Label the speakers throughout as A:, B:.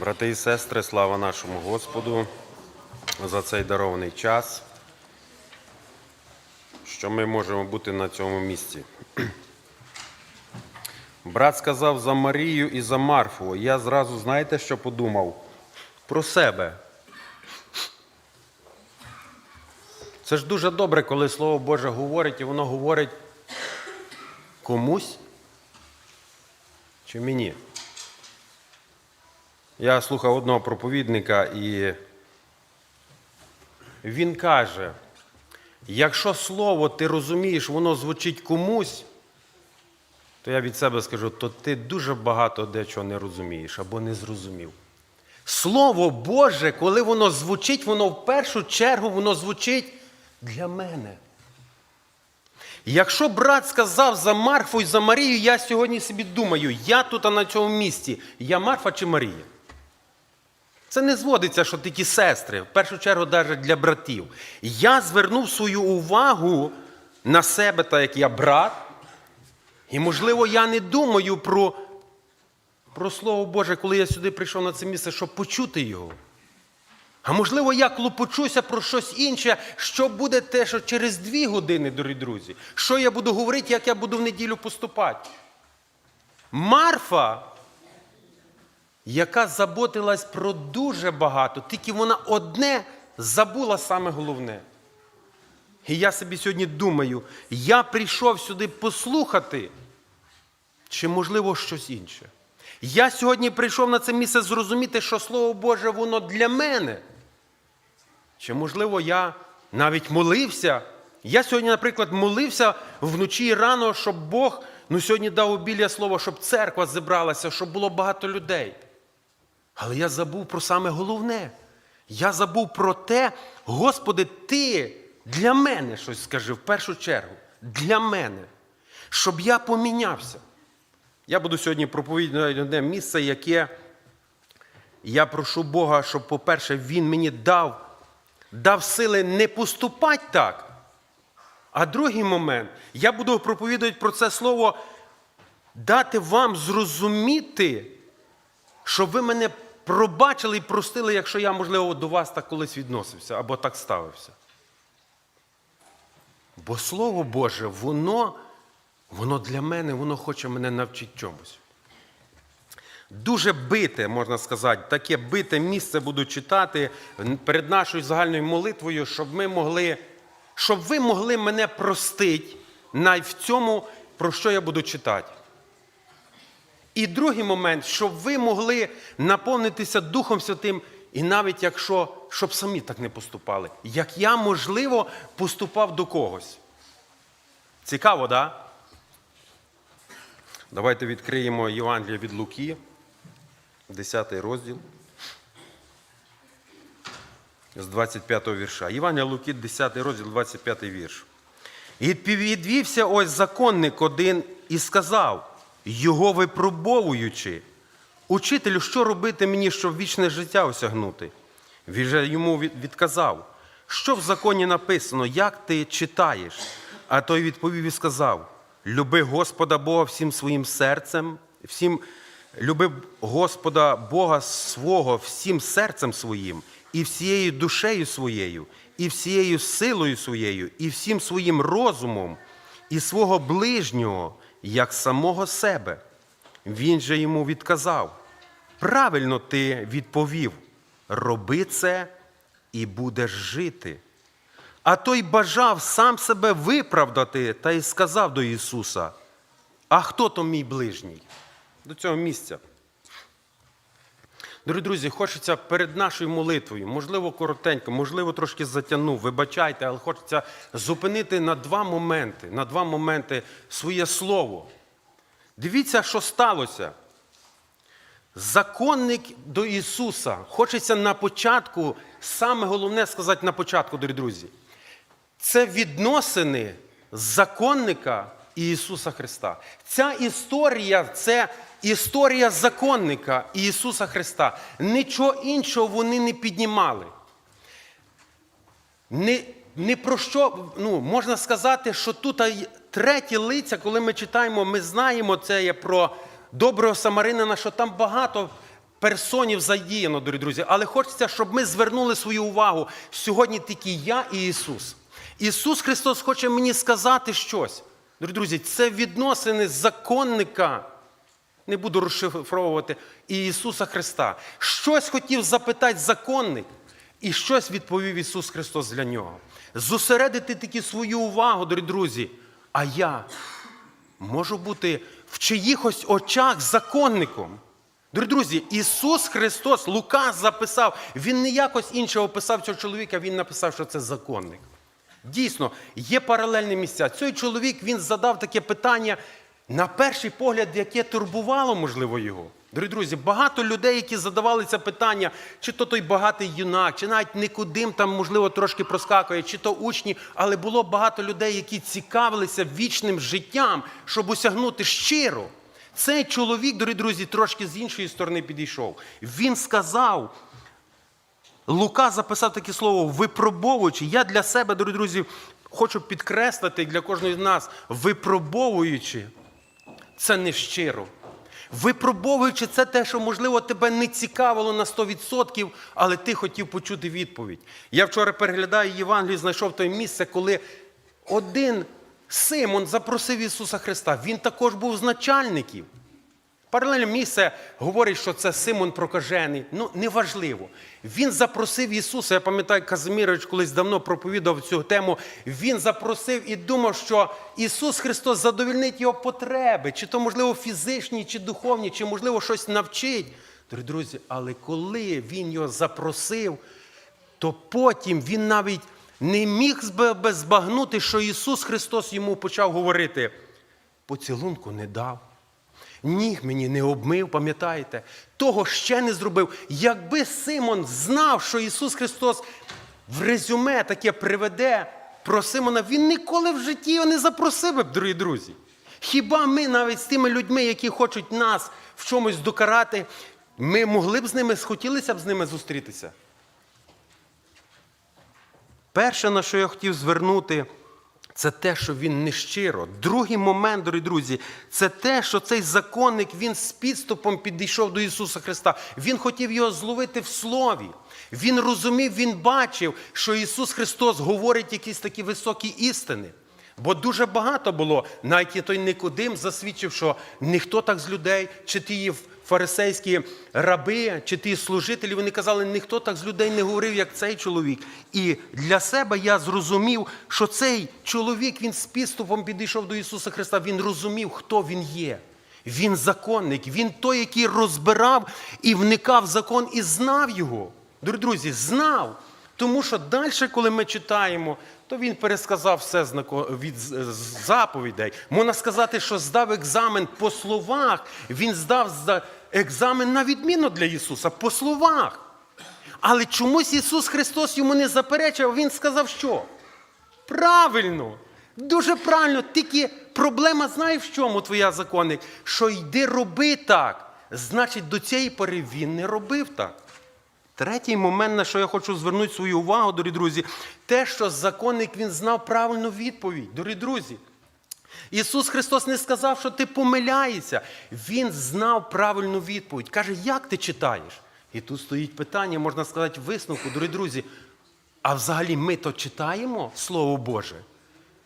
A: Брати і сестри, слава нашому Господу за цей дарований час, що ми можемо бути на цьому місці. Брат сказав за Марію і за Марфу. Я зразу, знаєте, що подумав? Про себе. Це ж дуже добре, коли Слово Боже говорить, і воно говорить комусь чи мені. Я слухав одного проповідника, і він каже: якщо слово ти розумієш, воно звучить комусь, то я від себе скажу, то ти дуже багато дечого не розумієш або не зрозумів. Слово Боже, коли воно звучить, воно в першу чергу воно звучить для мене. Якщо брат сказав за Марфу і за Марію, я сьогодні собі думаю, я тут а на цьому місці, я Марфа чи Марія? Це не зводиться, що такі сестри, в першу чергу, навіть для братів. Я звернув свою увагу на себе, так як я брат, і, можливо, я не думаю про, про Слово Боже, коли я сюди прийшов на це місце, щоб почути його. А можливо, я клопочуся про щось інше, що буде те, що через дві години, дорогі друзі, що я буду говорити, як я буду в неділю поступати. Марфа, яка заботилась про дуже багато, тільки вона одне забула саме головне. І я собі сьогодні думаю, я прийшов сюди послухати, чи можливо щось інше. Я сьогодні прийшов на це місце зрозуміти, що Слово Боже, воно для мене. Чи, можливо, я навіть молився. Я сьогодні, наприклад, молився вночі і рано, щоб Бог ну, сьогодні дав обілля слова, щоб церква зібралася, щоб було багато людей. Але я забув про саме головне. Я забув про те, Господи, Ти для мене щось скажи в першу чергу. Для мене. Щоб я помінявся. Я буду сьогодні проповідати одне місце, яке я прошу Бога, щоб, по-перше, Він мені дав, дав сили не поступати так. А другий момент, я буду проповідувати про це слово, дати вам зрозуміти, щоб ви мене пробачили і простили, якщо я, можливо, до вас так колись відносився або так ставився. Бо Слово Боже, воно, воно для мене, воно хоче мене навчити чомусь. Дуже бите, можна сказати, таке бите місце буду читати перед нашою загальною молитвою, щоб ми могли, щоб ви могли мене простити навіть в цьому, про що я буду читати. І другий момент, щоб ви могли наповнитися Духом Святим, і навіть якщо, щоб самі так не поступали, як я, можливо, поступав до когось. Цікаво? Да? Давайте відкриємо Євангеліє від Луки, 10 розділ. З 25 вірша. Євангелія Луки, 10 розділ, 25 вірш. І відвівся ось законник один і сказав, його випробовуючи, учителю, що робити мені, щоб вічне життя осягнути? Він же йому відказав, що в законі написано, як ти читаєш? А той відповів і сказав: Люби Господа Бога всім своїм серцем, всім, люби Господа Бога свого всім серцем своїм, і всією душею своєю, і всією силою своєю, і всім своїм розумом, і свого ближнього, як самого себе. Він же йому відказав: правильно ти відповів, роби це і будеш жити. А той бажав сам себе виправдати та й сказав до Ісуса: А хто то мій ближній? До цього місця. Дорогі друзі, хочеться перед нашою молитвою, можливо, коротенько, можливо, трошки затягнув, вибачайте, але хочеться зупинити на два моменти, на два моменти своє слово. Дивіться, що сталося. Законник до Ісуса. Хочеться на початку, саме головне сказати на початку, дорогі друзі. Це відносини законника і Ісуса Христа. Ця історія це історія законника Ісуса Христа. Нічого іншого вони не піднімали. Не, не про що, ну, можна сказати, що тут треті лиця, коли ми читаємо, ми знаємо це є про доброго самаринина, що там багато персонів задіяно, дорогі друзі, але хочеться, щоб ми звернули свою увагу. Сьогодні тільки я і Ісус. Ісус Христос хоче мені сказати щось. Дорогі друзі, це відносини законника. Не буду розшифровувати і Ісуса Христа. Щось хотів запитати законник, і щось відповів Ісус Христос для нього. Зосередити таки свою увагу, дорогі друзі. А я можу бути в чиїхось очах законником. Дорогі друзі, Ісус Христос, Лука записав, Він не якось інше описав цього чоловіка, Він написав, що це законник. Дійсно, є паралельні місця. Цей чоловік він задав таке питання, на перший погляд, яке турбувало, можливо, його. Дорогі друзі, багато людей, які задавали це питання, чи то той багатий юнак, чи навіть Никодим там, можливо, трошки проскакує, чи то учні, але було багато людей, які цікавилися вічним життям, щоб осягнути щиро. Цей чоловік, дорогі друзі, трошки з іншої сторони підійшов. Він сказав, Лука записав таке слово випробовуючи. Я для себе, дорогі друзі, хочу підкреслити для кожного з нас, випробовуючи, це не щиро. Випробовуючи це те, що, можливо, тебе не цікавило на 100%, але ти хотів почути відповідь. Я вчора переглядаю Євангелію, знайшов те місце, коли один Симон запросив Ісуса Христа. Він також був з начальників. Паралельне місце говорить, що це Симон Прокажений. Ну, неважливо. Він запросив Ісуса. Я пам'ятаю, Казимірович колись давно проповідав цю тему. Він запросив і думав, що Ісус Христос задовільнить його потреби, чи то, можливо, фізичні, чи духовні, чи, можливо, щось навчить. Дорогі друзі, але коли він його запросив, то потім він навіть не міг збагнути, що Ісус Христос йому почав говорити: поцілунку не дав. Ніг мені не обмив, пам'ятаєте? Того ще не зробив. Якби Симон знав, що Ісус Христос в резюме таке приведе про Симона, він ніколи в житті його не запросив би, дорогі друзі. Хіба ми навіть з тими людьми, які хочуть нас в чомусь докарати, ми могли б з ними, схотілися б з ними зустрітися? Перше, на що я хотів звернути, це те, що він нещиро. Другий момент, дорогі друзі, це те, що цей законник він з підступом підійшов до Ісуса Христа. Він хотів його зловити в слові. Він розумів, він бачив, що Ісус Христос говорить якісь такі високі істини. Бо дуже багато було, навіть і той Никодим засвідчив, що ніхто так з людей, чи ті фарисейські раби, чи ті служителі, вони казали, ніхто так з людей не говорив, як цей чоловік. І для себе я зрозумів, що цей чоловік він з підступом підійшов до Ісуса Христа. Він розумів, хто він є. Він законник, він той, який розбирав і вникав в закон і знав його. Друзі, знав. Тому що далі, коли ми читаємо, то він пересказав все від заповідей. Можна сказати, що здав екзамен по словах. Він здав за- екзамен на відміну для Ісуса по словах. Але чомусь Ісус Христос йому не заперечив, Він сказав, що? Правильно, дуже правильно. Тільки проблема знаєш в чому твоя законник? Що йди роби так. Значить, до цієї пори він не робив так. Третій момент, на що я хочу звернути свою увагу, дорогі друзі, те, що законник він знав правильну відповідь, дорогі друзі. Ісус Христос не сказав, що ти помиляєшся. Він знав правильну відповідь. Каже, як ти читаєш? І тут стоїть питання, можна сказати, висновку, дорогі друзі. А взагалі ми то читаємо Слово Боже?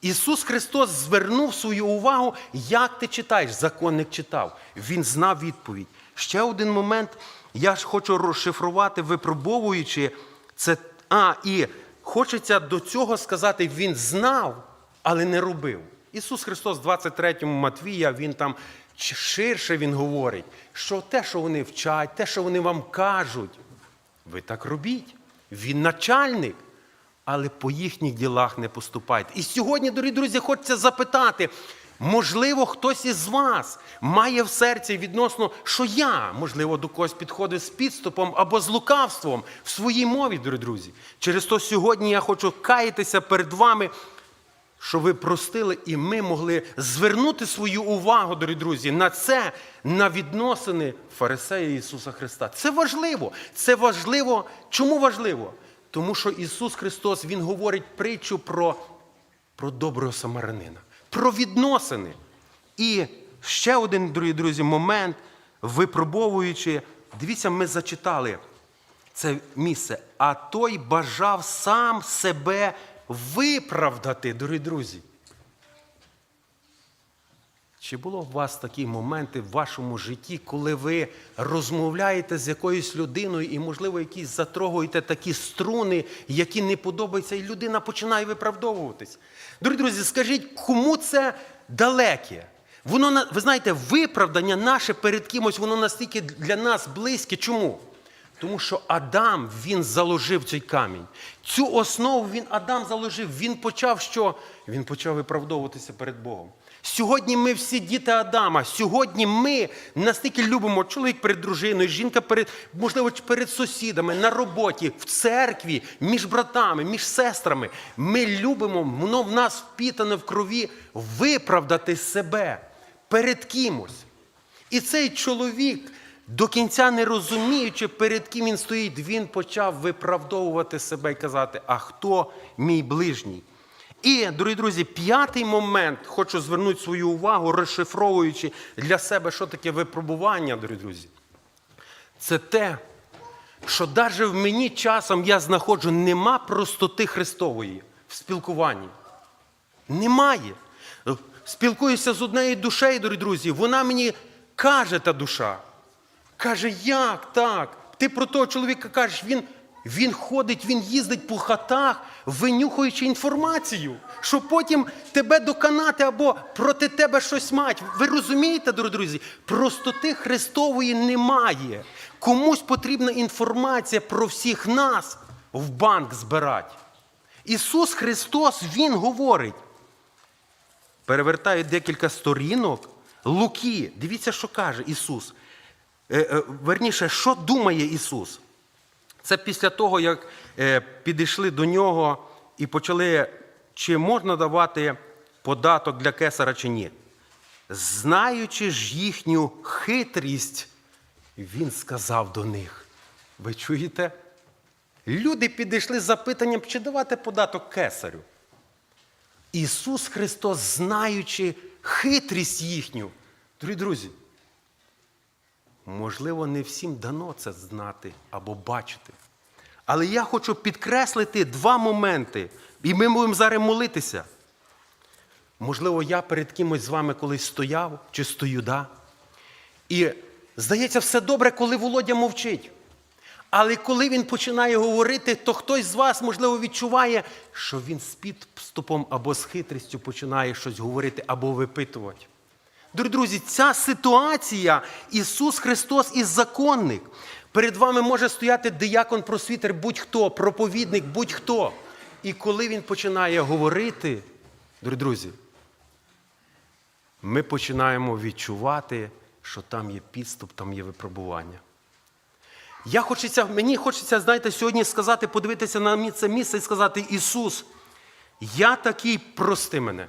A: Ісус Христос звернув свою увагу, як ти читаєш. Законник читав. Він знав відповідь. Ще один момент, я ж хочу розшифрувати, випробовуючи це. А, і хочеться до цього сказати, він знав, але не робив. Ісус Христос, в 23 Матвія, Він там ширше Він говорить, що те, що вони вчать, те, що вони вам кажуть, ви так робіть. Він начальник але по їхніх ділах не поступайте. І сьогодні, дорогі друзі, хочеться запитати, можливо, хтось із вас має в серці відносно, що я, можливо, до когось підходив з підступом або з лукавством в своїй мові, дорогі друзі. Через то сьогодні я хочу каятися перед вами. Що ви простили, і ми могли звернути свою увагу, дорогі друзі, на це, на відносини Фарисея Ісуса Христа. Це важливо. Це важливо. Чому важливо? Тому що Ісус Христос Він говорить притчу про, про доброго самарянина, про відносини. І ще один, дорогі друзі, момент, випробовуючи Дивіться, ми зачитали це місце. А той бажав сам себе виправдати, дорогі друзі. Чи було у вас такі моменти в вашому житті, коли ви розмовляєте з якоюсь людиною і, можливо, якісь затрогуєте такі струни, які не подобаються, і людина починає виправдовуватись? Дорогі друзі, скажіть, кому це далеке? Воно, ви знаєте, виправдання наше перед кимось, воно настільки для нас близьке. Чому? Тому що Адам він заложив цей камінь. Цю основу він Адам заложив. Він почав що? Він почав виправдовуватися перед Богом. Сьогодні ми всі діти Адама. Сьогодні ми настільки любимо чоловік перед дружиною, жінка перед, можливо, перед сусідами, на роботі, в церкві, між братами, між сестрами. Ми любимо, воно в нас впітане в крові виправдати себе перед кимось. І цей чоловік, до кінця не розуміючи, перед ким він стоїть, він почав виправдовувати себе і казати, а хто мій ближній? І, дорогі друзі, п'ятий момент, хочу звернути свою увагу, розшифровуючи для себе, що таке випробування, дорогі друзі. Це те, що навіть в мені часом я знаходжу, нема простоти Христової в спілкуванні. Немає. Спілкуюся з однією душею, дорогі друзі, вона мені каже та душа. Каже, як так? Ти про того чоловіка кажеш, він, він ходить, він їздить по хатах, винюхуючи інформацію, щоб потім тебе доконати або проти тебе щось мать. Ви розумієте, дорогі друзі? Простоти Христової немає. Комусь потрібна інформація про всіх нас в банк збирати. Ісус Христос, Він говорить. Перевертаю декілька сторінок. Луки, дивіться, що каже Ісус. Е, е, Верніше, що думає Ісус? Це після того, як е, підійшли до нього і почали, чи можна давати податок для кесара, чи ні. Знаючи ж їхню хитрість, він сказав до них. Ви чуєте? Люди підійшли з запитанням, чи давати податок кесарю. Ісус Христос, знаючи хитрість їхню. Дорогі друзі, можливо, не всім дано це знати або бачити. Але я хочу підкреслити два моменти, і ми будемо зараз молитися. Можливо, я перед кимось з вами колись стояв чи стою, да? І здається, все добре, коли Володя мовчить. Але коли він починає говорити, то хтось з вас, можливо, відчуває, що він з підступом або з хитрістю починає щось говорити або випитувати. Дорогі друзі, ця ситуація Ісус Христос і законник. Перед вами може стояти диякон просвітер, будь-хто, проповідник, будь-хто. І коли він починає говорити, дорогі друзі, ми починаємо відчувати, що там є підступ, там є випробування. Я хочеться, мені хочеться, знаєте, сьогодні сказати, подивитися на це місце і сказати: Ісус, я такий, прости мене.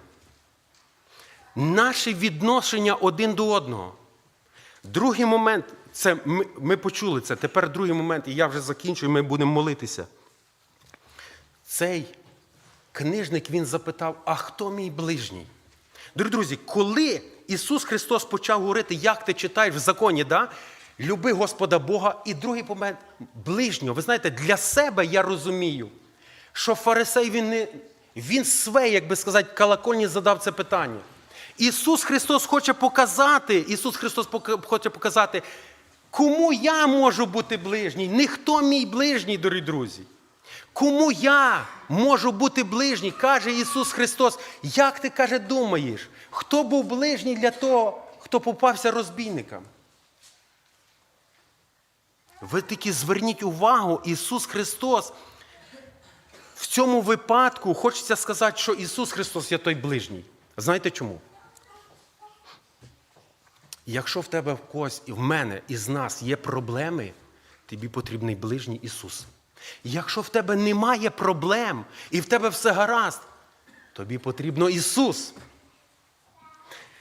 A: Наше відношення один до одного. Другий момент, це ми, ми почули це. Тепер другий момент, і я вже закінчую, ми будемо молитися. Цей книжник він запитав: а хто мій ближній? Дорогі друзі, коли Ісус Христос почав говорити, як ти читаєш в законі, да? люби Господа Бога, і другий момент ближнього. Ви знаєте, для себе я розумію, що фарисей він не він свій, як би сказати, колокольні задав це питання. Ісус Христос хоче показати, Ісус Христос хоче показати, кому я можу бути ближній. Ніхто мій ближній, дорогі друзі. Кому я можу бути ближній, каже Ісус Христос. Як ти каже, думаєш, хто був ближній для того, хто попався розбійникам? Ви тільки зверніть увагу, Ісус Христос. В цьому випадку хочеться сказати, що Ісус Христос є той ближній. Знаєте чому? Якщо в тебе в когось, і в мене, і з нас є проблеми, тобі потрібний ближній Ісус. Якщо в тебе немає проблем і в тебе все гаразд, тобі потрібно Ісус.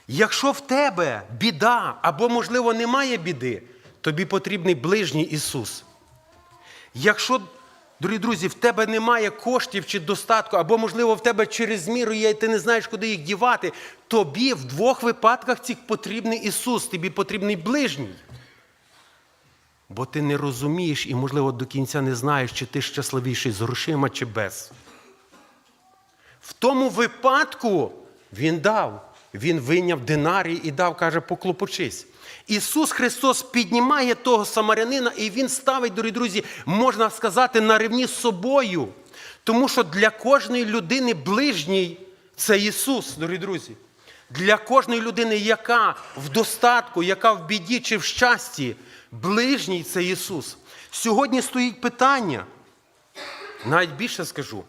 A: Якщо в тебе біда або, можливо, немає біди, тобі потрібний ближній Ісус. Якщо, дорогі друзі, в тебе немає коштів чи достатку, або, можливо, в тебе через міру є, і ти не знаєш, куди їх дівати, тобі в двох випадках цих потрібний Ісус, тобі потрібний ближній. Бо ти не розумієш і, можливо, до кінця не знаєш, чи ти щасливіший з грошима, чи без. В тому випадку він дав. Він вийняв динарій і дав, каже, поклопочись. Ісус Христос піднімає того самарянина, і Він ставить, дорогі друзі, можна сказати, на рівні з собою. Тому що для кожної людини ближній це Ісус, дорогі друзі. Для кожної людини, яка в достатку, яка в біді чи в щасті, ближній це Ісус. Сьогодні стоїть питання, навіть більше скажу.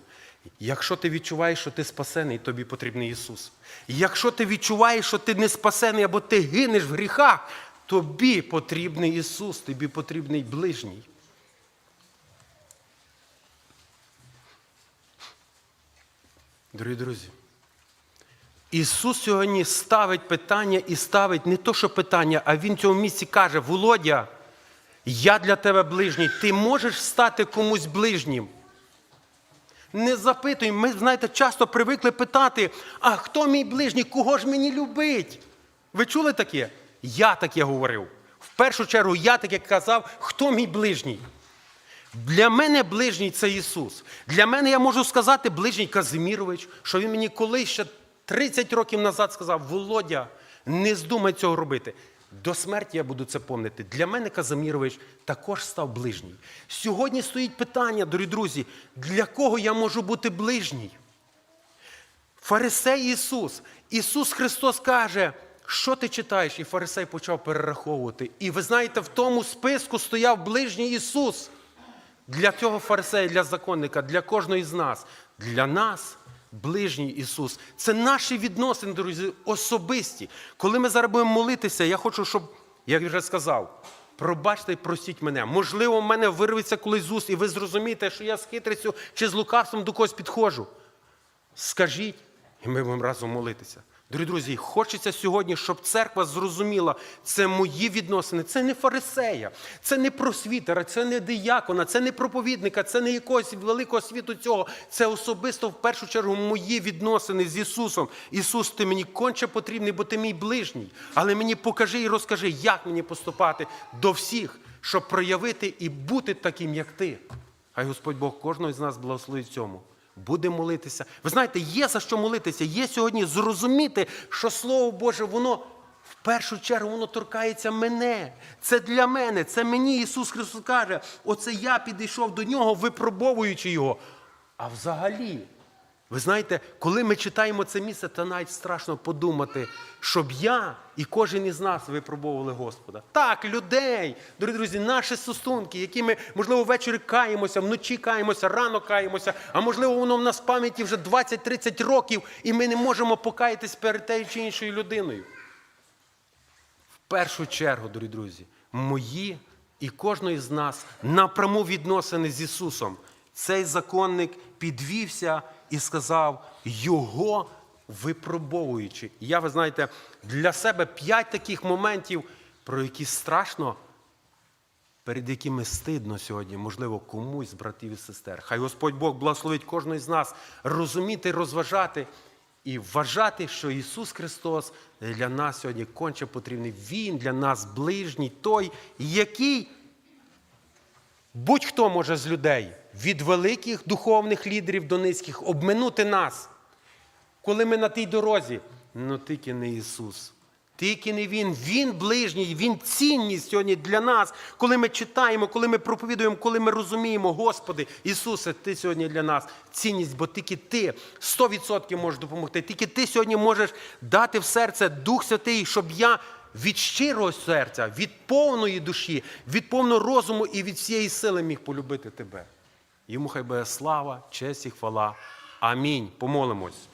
A: Якщо ти відчуваєш, що ти спасений, тобі потрібний Ісус. Якщо ти відчуваєш, що ти не спасений або ти гинеш в гріхах, тобі потрібний Ісус, тобі потрібний ближній. Дорогі друзі, Ісус сьогодні ставить питання і ставить не то, що питання, а Він в цьому місці каже: Володя, я для тебе ближній, ти можеш стати комусь ближнім. Не запитуй, ми, знаєте, часто привикли питати, а хто мій ближній, кого ж мені любить? Ви чули таке? Я таке говорив. В першу чергу я таке казав, хто мій ближній. Для мене ближній це Ісус. Для мене я можу сказати ближній Казимірович, що він мені колись ще 30 років назад сказав: Володя, не здумай цього робити. До смерті я буду це помнити. Для мене Казимірович також став ближній. Сьогодні стоїть питання, дорогі друзі, для кого я можу бути ближній? Фарисей Ісус. Ісус Христос каже, що ти читаєш? І фарисей почав перераховувати. І ви знаєте, в тому списку стояв ближній Ісус. Для цього фарисея, для законника, для кожного з нас, для нас ближній Ісус. Це наші відносини, друзі, особисті. Коли ми зараз будемо молитися, я хочу, щоб, як вже сказав, пробачте і простіть мене. Можливо, в мене вирветься колись з уст, і ви зрозумієте, що я з хитрістю чи з лукавством до когось підходжу. Скажіть, і ми будемо разом молитися. Дорогі друзі, хочеться сьогодні, щоб церква зрозуміла, це мої відносини, це не фарисея, це не просвітера, це не диякона, це не проповідника, це не якогось великого світу цього. Це особисто в першу чергу мої відносини з Ісусом. Ісус, ти мені конче потрібний, бо ти мій ближній. Але мені покажи і розкажи, як мені поступати до всіх, щоб проявити і бути таким, як ти. Хай Господь Бог кожного з нас благословить цьому. Буде молитися. Ви знаєте, є за що молитися. Є сьогодні зрозуміти, що Слово Боже, воно в першу чергу воно торкається мене. Це для мене, це мені Ісус Христос каже. Оце я підійшов до нього, випробовуючи його. А взагалі, ви знаєте, коли ми читаємо це місце, то навіть страшно подумати, щоб я і кожен із нас випробовували Господа. Так, людей, дорогі друзі, наші стосунки, які ми, можливо, ввечері каємося, вночі каємося, рано каємося, а можливо, воно в нас в пам'яті вже 20-30 років, і ми не можемо покаятись перед тією чи іншою людиною. В першу чергу, дорогі друзі, мої і кожної з нас напряму відносини з Ісусом. Цей законник підвівся і сказав, його випробовуючи. І я, ви знаєте, для себе п'ять таких моментів, про які страшно, перед якими стидно сьогодні, можливо, комусь з братів і сестер. Хай Господь Бог благословить кожного з нас розуміти, розважати і вважати, що Ісус Христос для нас сьогодні конче потрібний. Він для нас ближній, той, який Будь-хто може з людей від великих духовних лідерів до низьких обминути нас. Коли ми на тій дорозі, ну тільки не Ісус. Тільки не Він, Він ближній, Він цінність сьогодні для нас, коли ми читаємо, коли ми проповідуємо, коли ми розуміємо, Господи, Ісусе, Ти сьогодні для нас цінність, бо тільки Ти 100% можеш допомогти. Тільки Ти сьогодні можеш дати в серце Дух Святий, щоб я від щирого серця, від повної душі, від повного розуму і від всієї сили міг полюбити Тебе. Йому хай буде слава, честь і хвала. Амінь. Помолимось.